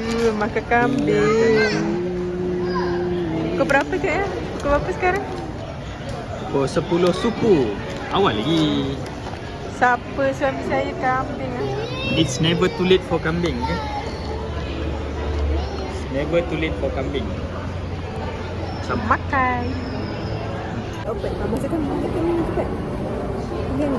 Uh, makan kambing. Pukul berapa je ya? Pukul berapa sekarang? Pukul 10 suku. Awal lagi. Siapa suami saya kambing ah? It's never too late for kambing. Okay? It's never too late for kambing. Sam- Makan. Open. Ah, masukkan masukkan ni cepat. Ini ni.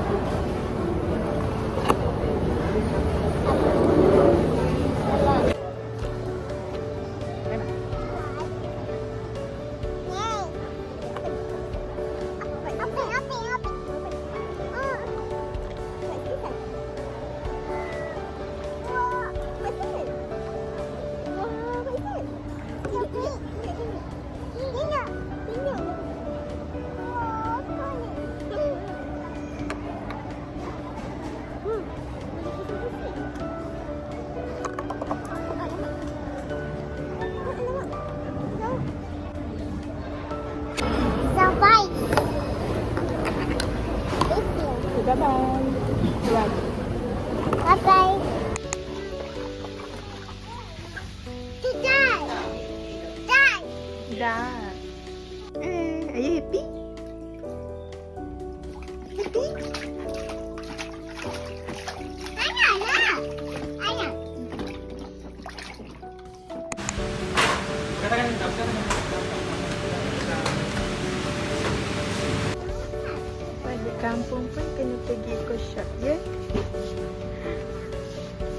Kampung pun kena pergi ke shop ya.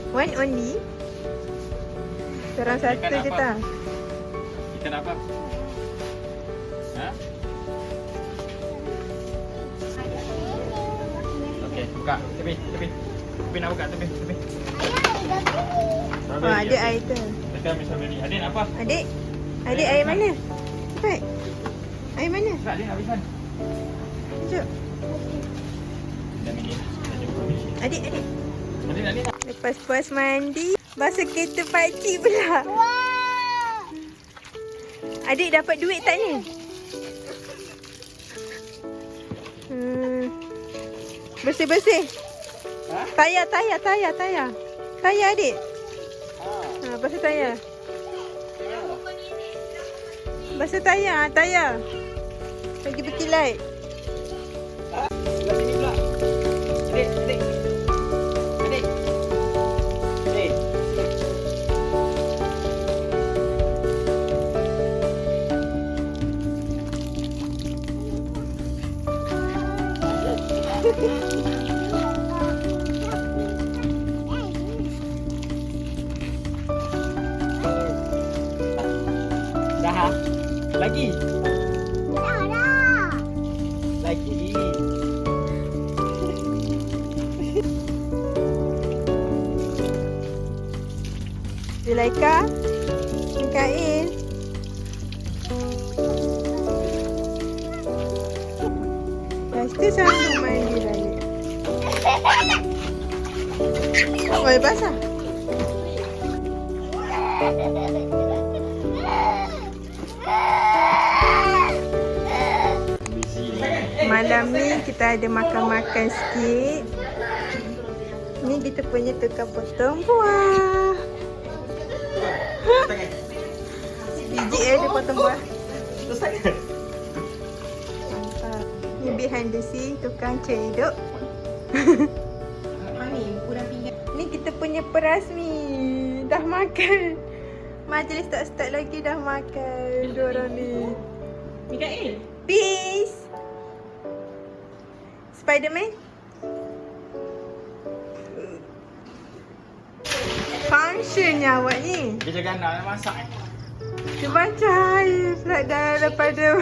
One only. Seorang satu Makan je tak? Kita nak apa? Ha? Okey, buka. Tepi, tepi. Tepi nak buka, tepi, tepi. Ayah. Oh, ada air tu. Kita ambil strawberry. Adik nak apa? Adik, adik air mana? Cepat. Air mana? Tak, adik nak habiskan. Jom. Adik, adik. Adik, adik. Lepas puas mandi, basuh kereta pakcik pula. Wah. Adik dapat duit tak ni? Hmm. Bersih-bersih. Ha? Tayar, tayar, tayar, tayar. Tayar adik. Ha. Ha, basuh tayar. Basuh tayar, tayar. Bagi berkilat. Dah. Dah dah. Zulaika. Lepas tu sambung mandi balik. Oh, basah. Busy. Malam ni kita ada makan-makan sikit. Ni kita punya tukang potong buah. Biji eh dia potong buah. Mantap. Ni behind the scene tukang cedok. Ni kita punya perasmi. Dah makan. Majlis tak start lagi dah makan. Diorang ni. Mikael, Peace. Spiderman. Functionnya awak ni. Dia jaga anak nak masak eh. Dia baca air pula daripada...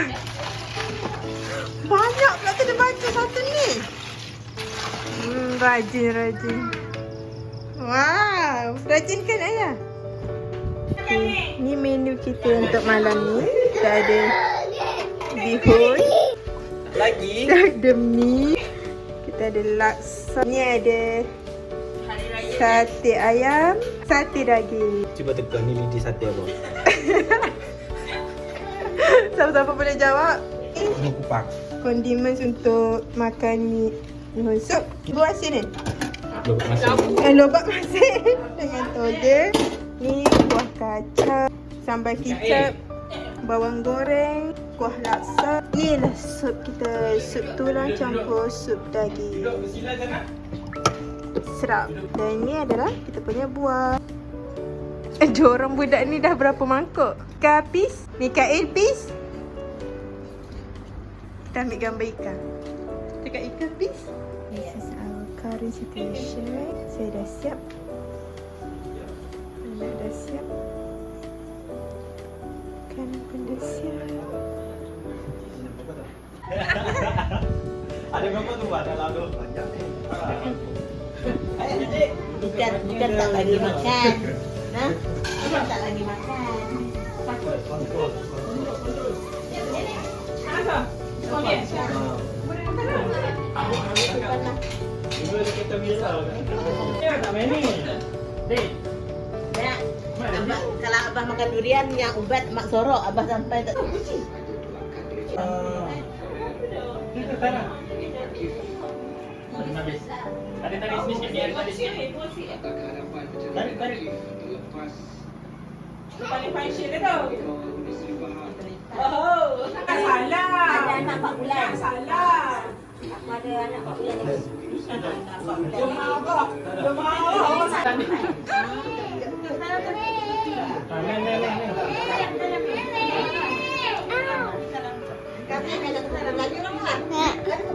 Banyak pula kena baca satu rajin, rajin. Wow, rajin kan ayah? Okay, ni menu kita untuk malam ni. Kita ada bihun. Lagi. Kita ada mi. Kita ada laksa. Ni ada sate ayam, sate daging. Cuba teka ni lidi sate apa? Siapa-siapa boleh jawab? Condiments untuk makan mi bihun sup. Buah sini. Lobak. Eh, lobak dengan toge. Ni buah kacang, sambal kicap, bawang goreng, kuah laksa. Ni lah sup kita, sup tulang campur sup daging. Serap. Dan ni adalah kita punya buah. Eh, orang budak ni dah berapa mangkuk? Ika habis? Mikael habis? Kita ambil gambar ikan. Cakap ikan habis? This is our curry situation. Saya dah siap. Anak dah siap. Kan pun dah siap. Ada berapa tu ada lalu banyak ni. Bukan, bukan tak lagi makan. Makan durian yang ubat mak sorok abah sampai tak kucing. Kita tanah. Ada habis. Ada tarik sini sikit, tarik. Tarik, tarik. 4 bulan. Salah. Ada anak 4 bulan. Ah, main, main, main, main. Kami ada salam lagi orang lah.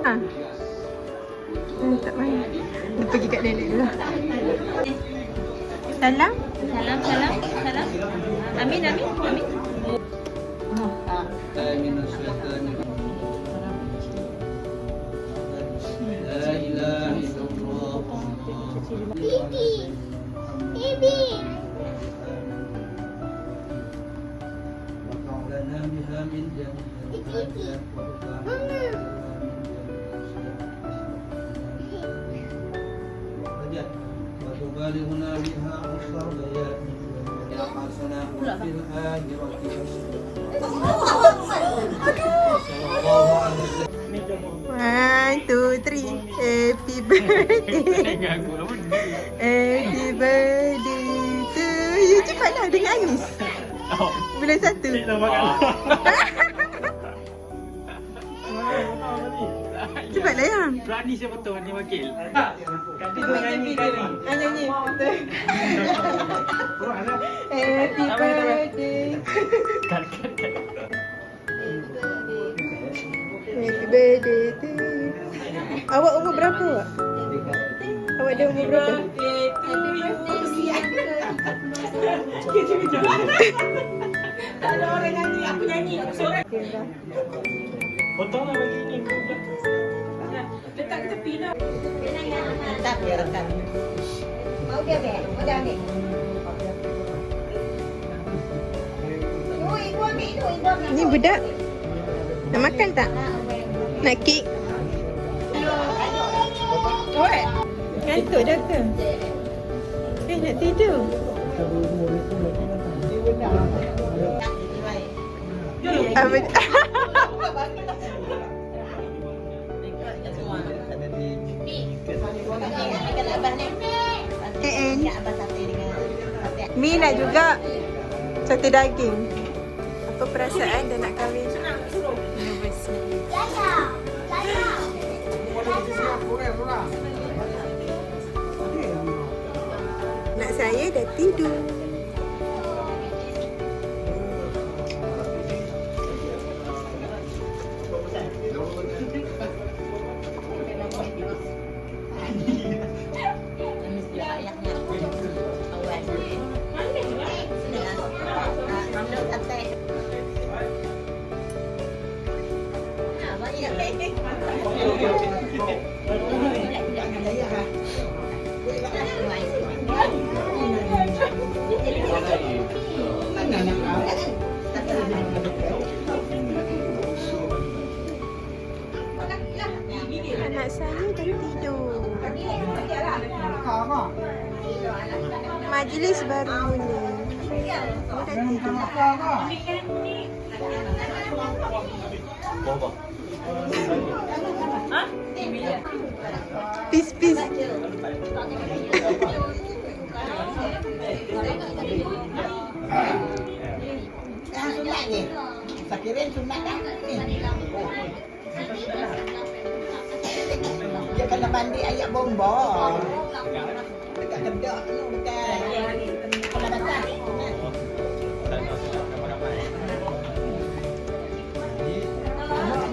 Ha. Hmm, tak main. Dia pergi kat nenek dulu. Salam. Salam, salam, salam. Amin, amin, amin. يا حسنا في الآخرة حسنا صلى الله عليه وسلم One, two, three. Happy birthday. Dengan aku apa ni? Happy birthday to you. Cepatlah dia nangis. Oh, Bulan satu. cik dah makan. Cepatlah yang. Berani saya betul ni wakil. Kata tu nyanyi kali. Ah, nyanyi. Betul. Happy birthday to. Awak umur berapa awak? Awak dah umur berapa? Potong lah bagi ni. Tak biarkan. Mau dia ambil? Mau dia ambil? Ni budak. Nak makan tak? Nak kek? Awak? Ngantuk dah ke? Eh, nak tidur? Apa? Makan abah ni. Abah sate dengan sate. Mi nak juga sate daging. Apa perasaan dah nak kahwin? Nak saya dah tidur. Majlis baru ni. Pis pis. Sakiran sunat kan? Eh. Dia kena mandi ayat bombong. Dekat kedok tu bukan. Kalau basah.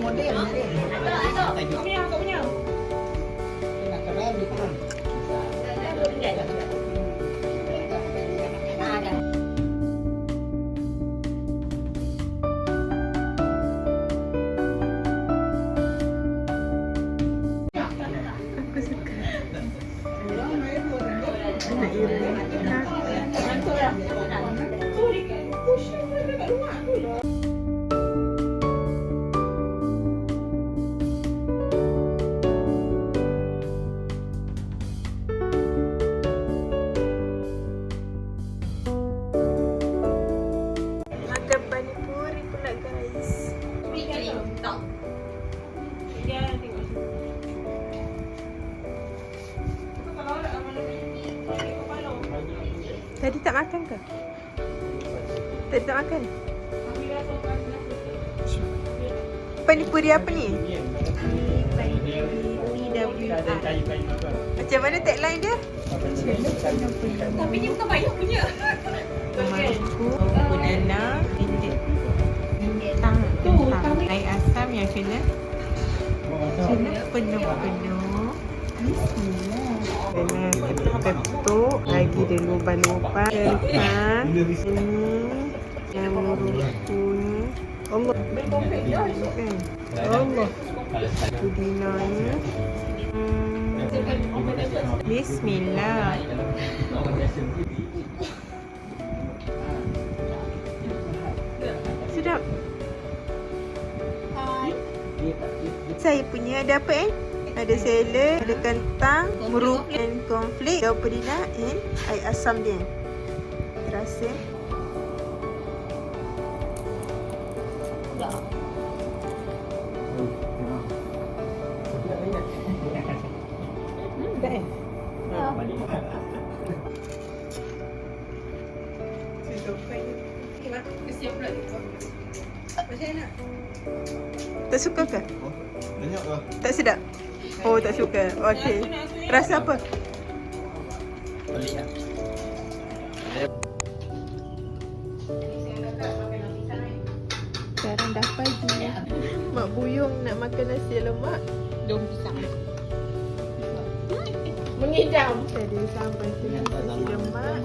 Model ni. Nak Anak ira. Makan Tadi tak makan ke? Tadi tak makan? Panipuri apa ni? Macam mana tagline dia? Tapi ni bukan banyak punya. Temanku Banana Tang Tang Air asam yang kena Kena penuh-penuh Bismillah Kena ketuk-ketuk Lagi dia lubang-lubang Ini Yang merukunya Allah kan? Allah Pudinanya Hmm. Bismillah Sedap. Saya punya ada apa eh? Ada salad, ada kentang, muruk and cornflake, daun pedina and air asam dia. Rasa. Hmm, dah eh? Tak suka ke? Banyak lah. Tak sedap? Oh, tak suka. Okey. Rasa apa? Balik lah. Sekarang dah pagi. Mak Buyung nak makan nasi lemak. Daun pisang. Mengidam. Jadi sampai sini nasi lemak.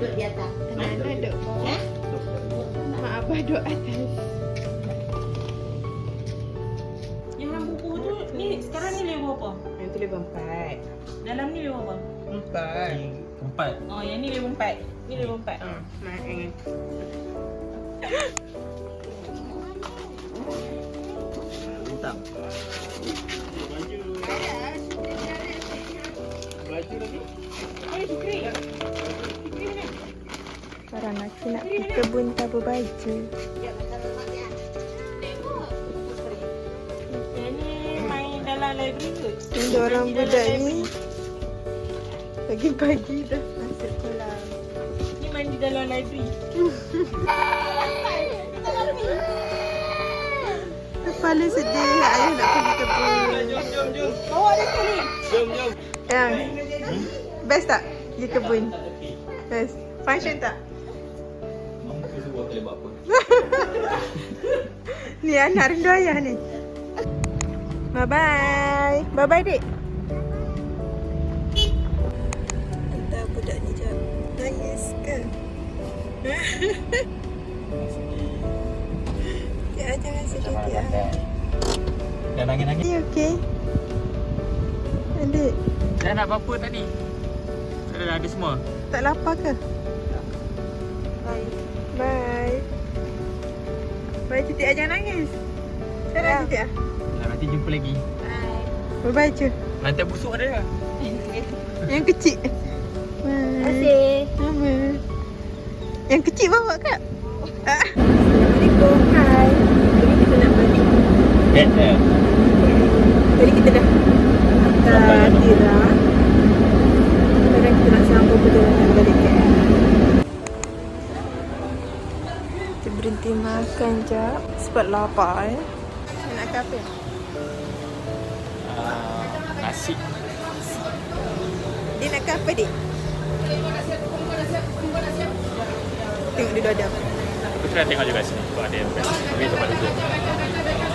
Duduk di atas. Anak-anak duduk bawah. Mak Abah duduk atas. Yang buku tu ni sekarang ni level apa? Yang tu level empat. Dalam ni level apa? Empat. Empat. Oh, yang ni level 4. Ni level 4. Ha, mak ingat. Hitam. Sekarang aku nak pergi kebun tabur baju. Ni dalam library ke? Orang budak ni pagi-pagi dah masuk kolam. Ni main di dalam library. Kepala sedih ayah nak pergi kebun. Jom, jom, jom. Bawa dia sekali. Jom, jom. Yang best tak pergi kebun? Best. Function tak? Ni anak rindu ayah ni. Bye bye. Bye bye dik. Entah budak ni jap. Nangis ke? Tia jangan sedih Tia. Dah nangis-nangis. Ni okey. Adik, Dah nak apa tadi? Dah ada semua. tak lapar ke? Bye. Bye. Bye Titik jangan nangis. Sana Titik ah. Nanti jumpa lagi. Bye bye cu. Lantai busuk ada. Yang kecil. Terima kasih. Sama. Yang kecil bawa kak. Ah. Assalamualaikum. Hai. Jadi kita nak balik. Get there. Jadi kita dah hantar Tira Pergi makan jap Sebab lapar eh Saya nak apa? Ah, nasi. Dia nak apa dik? Tengok dia ada Aku try tengok juga sini. Kalau ada yang best. Tapi tempat duduk.